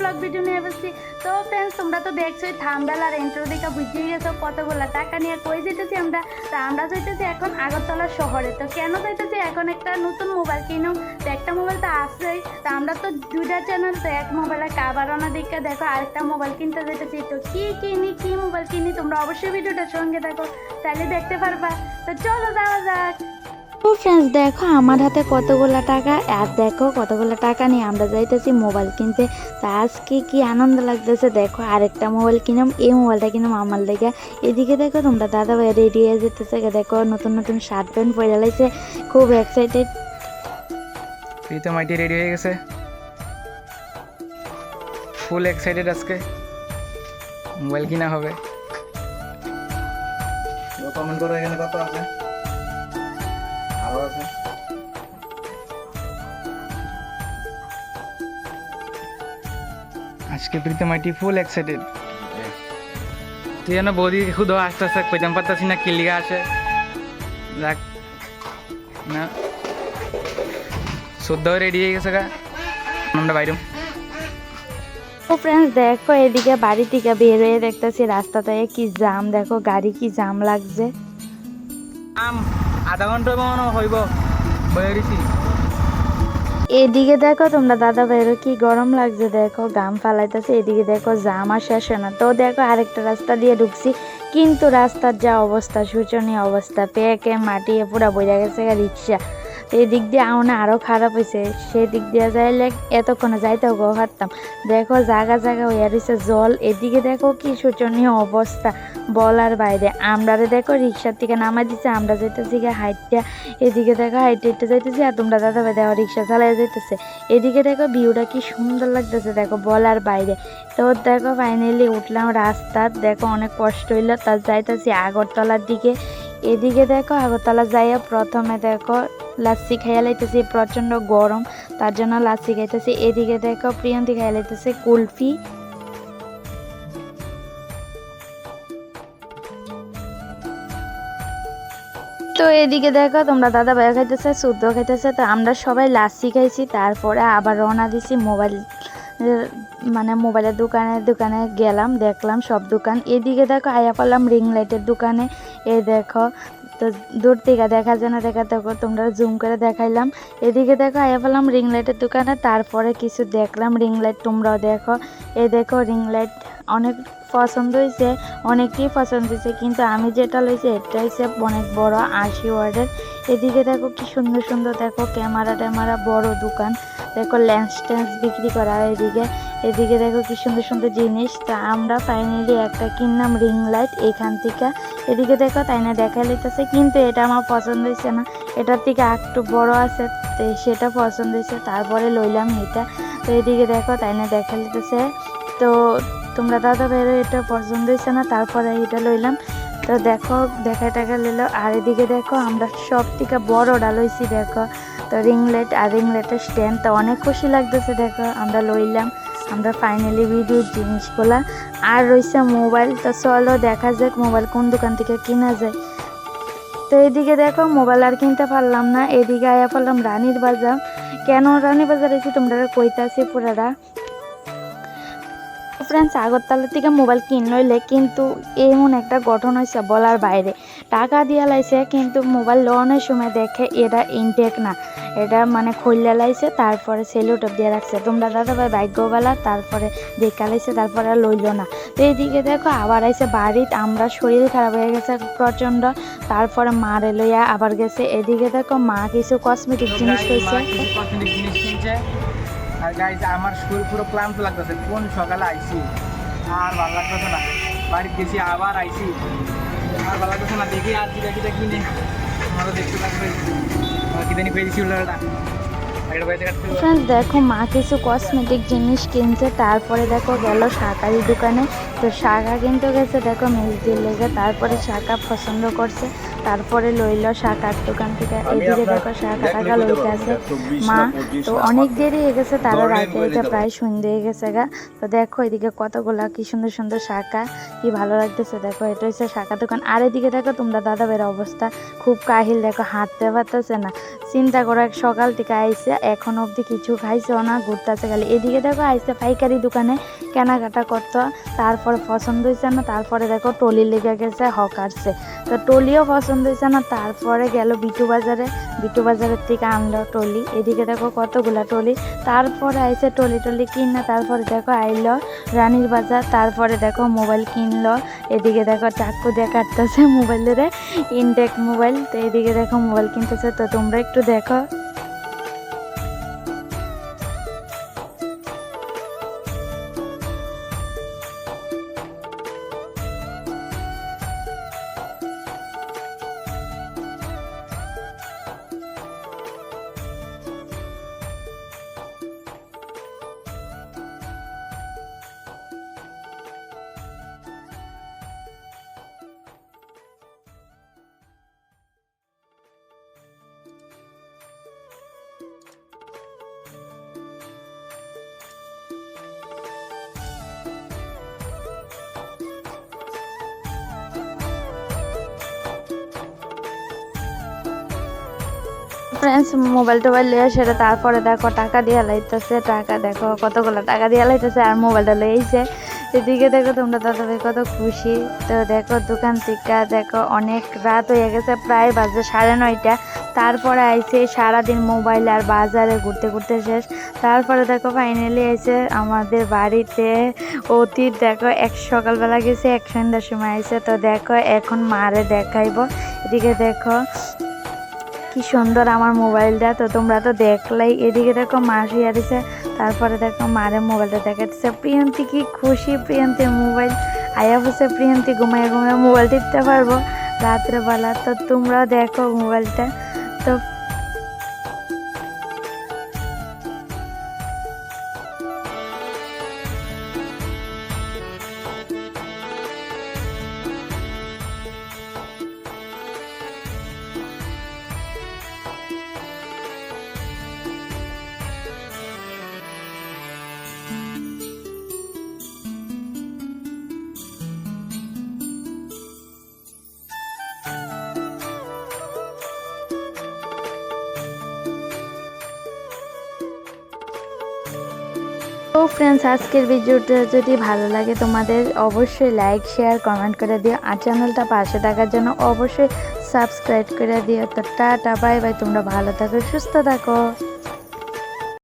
Blog video নিয়ে বসছি। তো ফ্রেন্ডস তোমরা তো দেখছোই, থামবেল আর এন্ট্রো দেখে বুঝিয়ে গেছো কতগুলো। টাকা নিয়ে কই যেতেছি আমরা? তা আমরা যাইতেছি এখন আগরতলা শহরে। তো কেন যাইতেছি? এখন একটা নতুন মোবাইল কিনো তো একটা মোবাইল তো আসছেই তা আমরা তো দুইটা চ্যানেল তো এক মোবাইলে কাবারনা দিকে দেখো আরেকটা মোবাইল কিনতে যেতেছি তো কি কিনি, কি মোবাইল কিনি, তোমরা অবশ্যই ভিডিওটার সঙ্গে দেখো। তাহলে দেখতে পারবা। তো চলো যাওয়া যাক। তো ফ্রেন্ডস দেখো আমার হাতে কতগুলো টাকা। আর দেখো কতগুলো টাকা নিয়ে আমরা যাইতেছি মোবাইল কিনতে। তা আজকে কি আনন্দ লাগতেছে দেখো আরেকটা মোবাইল কিনাম এই মোবাইলটা কিনাম আমার লেগে। এদিকে দেখো তোমরা দাদা ভাই রেডি হয়ে যেতেছে দেখো নতুন নতুন শার্ট প্যান্ট পরে লাইছে। খুব এক্সাইটেড প্রীতম আইটি রেডি হয়ে গেছে। ফুল এক্সাইটেড আজকে। মোবাইল কিনা হবে। কমেন্ট করো এখানে কত আছে? আরও আছে। আজকে প্রীতম আইটি ফুল এক্সাইটেড তুই যেন বৌদি খুদ আস্তে আস্তে কইতাম পারতাছি না কি লিগা আছে। যাক না। শুদ্ধ রেডি হয়ে গেছে গা। আমরা বাইরম ও ফ্রেন্ডস দেখো এদিকে বাড়ি থেকে বের হয়ে দেখতেছি রাস্তাতে কি জাম দেখো গাড়ি কি জাম লাগছে। আম। আধা ঘণ্টা হইব এদিকে দেখো তোমরা দাদা ভাইয়েরও কি গরম লাগছে, দেখো গাম ফালাইতেছে, এদিকে দেখো জামা শেষ না। তো দেখো আরেকটা রাস্তা দিয়ে ঢুকছি, কিন্তু রাস্তার যা অবস্থা, শোচনীয় অবস্থা, পেকে মাটিয়ে পুরা বইয়া গেছে রিক্সা। তো এই দিক দিয়ে আউনে আরও খারাপ হয়েছে সেই দিক দিয়ে যাইলে এতক্ষণে যাইতেও গো পারতাম দেখো জায়গা জায়গা হইয়া রয়েছে জল। এদিকে দেখো কি শোচনীয় অবস্থা। বলার বাইরে। আমরা দেখো রিক্সার থেকে নামাই দিছে, আমরা যাইতেছি গিয়ে হাইটটা। এদিকে দেখো হাইটে হাইটে যাইতেছি আর তোমরা দাদা ভাই দেখো রিক্সা চালাই যাইতেছে। এদিকে দেখো ভিউটা কি সুন্দর লাগতেছে, দেখো বলার বাইরে। তো দেখো ফাইনালি উঠলাম রাস্তার। দেখো অনেক কষ্ট হইল। তার যাইতেছি আগরতলার দিকে। এদিকে দেখো, আগরতলা যাইয়া প্রথমে দেখো, লাচ্ছি খাইয়া লাইতেছি, প্রচণ্ড গরম, তার জন্য লাচ্ছি খাইতেছি। এদিকে দেখো প্রিয়ন্তি খাইয়া লাইতেছে কুলফি। তো এদিকে দেখো, তোমরা দাদা ভাই খাইতেছে, শুদ্ধ খাইতেছে, তো আমরা সবাই লাচ্ছি খাইছি, তারপরে আবার রওনা দিছি মোবাইল মানে মোবাইলের দোকানে দোকানে গেলাম, দেখলাম সব দোকান। এদিকে দেখো, আয়া পারলাম রিং লাইটের দোকানে। এ দেখো তো দূর থেকে দেখা যায় না দেখা দেখো তোমরা জুম করে দেখাইলাম। এদিকে দেখো, আয়া পেলাম রিং লাইটের দোকানে, তারপরে কিছু দেখলাম রিং লাইট তোমরাও দেখো। এ দেখো রিং লাইট অনেক পছন্দ হয়েছে অনেকেই পছন্দ হয়েছে কিন্তু আমি যেটা লইছি, এটা হচ্ছে অনেক বড় আশি ওয়ার্ডের। এদিকে দেখো, কি সুন্দর সুন্দর দেখো ক্যামেরা ট্যামেরা বড় দোকান। দেখো লেন্স টেন্স বিক্রি করা, এদিকে এদিকে দেখো কি সুন্দর সুন্দর জিনিস। তা আমরা ফাইনালি একটা কিনলাম রিং লাইট এখান থেকে। এদিকে দেখো তাই না দেখা লইতেছে কিন্তু এটা আমার পছন্দ হয়েছে না। এটার থেকে একটু বড় আছে, তো সেটা পছন্দ হয়েছে তারপরে লইলাম এটা। তো এদিকে দেখো তাই না দেখা লইতেছে তো তোমরা দাদা ভাইয়েরও এটা পছন্দ হয়েছে না, তারপরে এটা লইলাম। তো দেখো দেখা টাকা লইলো। আর এদিকে দেখো আমরা সব থেকে বড়টা লইছি, দেখো। তো রিং লাইট আর রিং লাইটের স্ট্যান্ড তো অনেক খুশি লাগতেছে, দেখো। আমরা লইলাম। আমরা ফাইনালি ভিডিও জিনিসগুলা আর রয়েছে মোবাইল তো চলো দেখা যাক মোবাইল কোন দোকান থেকে কিনা যায়। তো এদিকে দেখো মোবাইল আর কিনতে পারলাম না। এদিকে আয়া পারলাম রানীর বাজার। কেন রানীর বাজার এসে তোমরা কইতাছি পুরারা? ফ্রেন্ডস আগরতলা থেকে মোবাইল কিনলইলে কিন্তু এমন একটা গঠন হয়েছে বলার বাইরে। টাকা দিয়া লাইছে কিন্তু মোবাইল লোনের সময় দেখে এটা ইনটেক না। এটা মানে খুললে লাইছে তারপরে সেলুটপ দিয়ে রাখছে। তোমরা দাদা ভাই ভাগ্যবেলা তারপরে দেখা লাইছে তারপরে আর লইলো না। তো এইদিকে দেখো আবার আইছে বাড়িতে আমরা শরীর খারাপ হয়ে গেছে প্রচণ্ড। তারপরে মারে লইয়া আবার গেছে। এদিকে দেখো মা কিছু কসমেটিক জিনিস কইছে। কসমেটিক জিনিস কিনছে। আর গাইজ আমার শরীর পুরো ক্লান্ত লাগতেছে। কোন সকালে আইছি? আর ভালো লাগতেছে না। বাড়িতে গেছি আবার আইছি। দেখি মা কিছু কসমেটিক জিনিস কিনছে, তারপরে দেখো গেল শাকারি দোকানে। তো শাকা কিনতে গেছে, দেখো মেজদির লেগে, তারপরে শাকা পছন্দ করছে। তারপরে লইল শাকার দোকান থেকে এদিকে দেখো দেখলে টাকা লইতে আছে মা তো অনেক দেরি হয়ে গেছে তারা রাতে এটা প্রায় সন্ধ্যে হয়ে গেছে গা। তো দেখো এদিকে কতগুলা কি সুন্দর সুন্দর শাখা কি ভালো লাগতেছে। দেখো এটা হচ্ছে শাখা দোকান। আর এদিকে দেখো তোমরা দাদা বের অবস্থা খুব কাহিল দেখো হাঁটতে পারতেছে না। চিন্তা করো এক সকাল থেকে আইসে এখন অবধি কিছু খাইছেও না ঘুরতেছে খালি। এদিকে দেখো আইসে পাইকারি দোকানে কেনাকাটা করতো তারপরে পছন্দ হয়েছে না তারপরে দেখো টলি লেগে গেছে হকারছে তো টলিও পছন্দ হয়েছে না, তারপরে গেল বিটু বাজারে। বিটু বাজারের থেকে আনলো টলি এদিকে দেখো কতগুলা টলি তারপরে আইসে টলি টলি কিনলো তারপরে দেখো আইলো রানীর বাজার, তারপরে দেখো মোবাইল কিনলো। এদিকে দেখো চাকু দিয়ে কাটতেছে মোবাইলের, ইনটেক মোবাইল। তো এদিকে দেখো মোবাইল কিনতেছে, তো তোমরা একটু দেখো। ফ্রেন্ডস মোবাইল টোবাইল লিয়ে সেটা তারপরে দেখো টাকা দিয়ে লাইতেছে, টাকা দেখো কতগুলো টাকা দিয়ে লাইতেছে আর মোবাইলটা লইছে। এদিকে দেখো তোমরা দাদাদের কত খুশি। তো দেখো দোকান থেকে দেখো অনেক রাত হয়ে গেছে, প্রায় বাজে সাড়ে নয়টা। তারপরে আইসে সারাদিন মোবাইল আর বাজারে ঘুরতে ঘুরতে শেষ। তারপরে দেখো ফাইনালি এসে আমাদের বাড়িতে। অতীত দেখো এক সকালবেলা গেছে, এক সন্ধ্যার সময় আইসে তো দেখো এখন মারে দেখাইবো। এদিকে দেখো কি সুন্দর আমার মোবাইলটা। তো তোমরা তো দেখলাই, এদিকে দেখো মা শুয়ে দিছে তারপরে দেখো মারে মোবাইলটা দেখাচ্ছে। প্রিয়ন্তি কি খুশি প্রিয়ন্তির মোবাইল। আয়া বসে প্রিয়ন্তি, ঘুমায় ঘুমায় মোবাইল টিপতে পারব? রাত্রেবেলা তো তোমরাও দেখো মোবাইলটা। তো তো ফ্রেন্ডস আজকের ভিডিওটা যদি ভালো লাগে তোমাদের অবশ্যই লাইক শেয়ার কমেন্ট করে দিও। আর চ্যানেলটা পাশে থাকার জন্য অবশ্যই সাবস্ক্রাইব করে দিও। তো টাটা বাই বাই তোমরা ভালো থাকো, সুস্থ থাকো।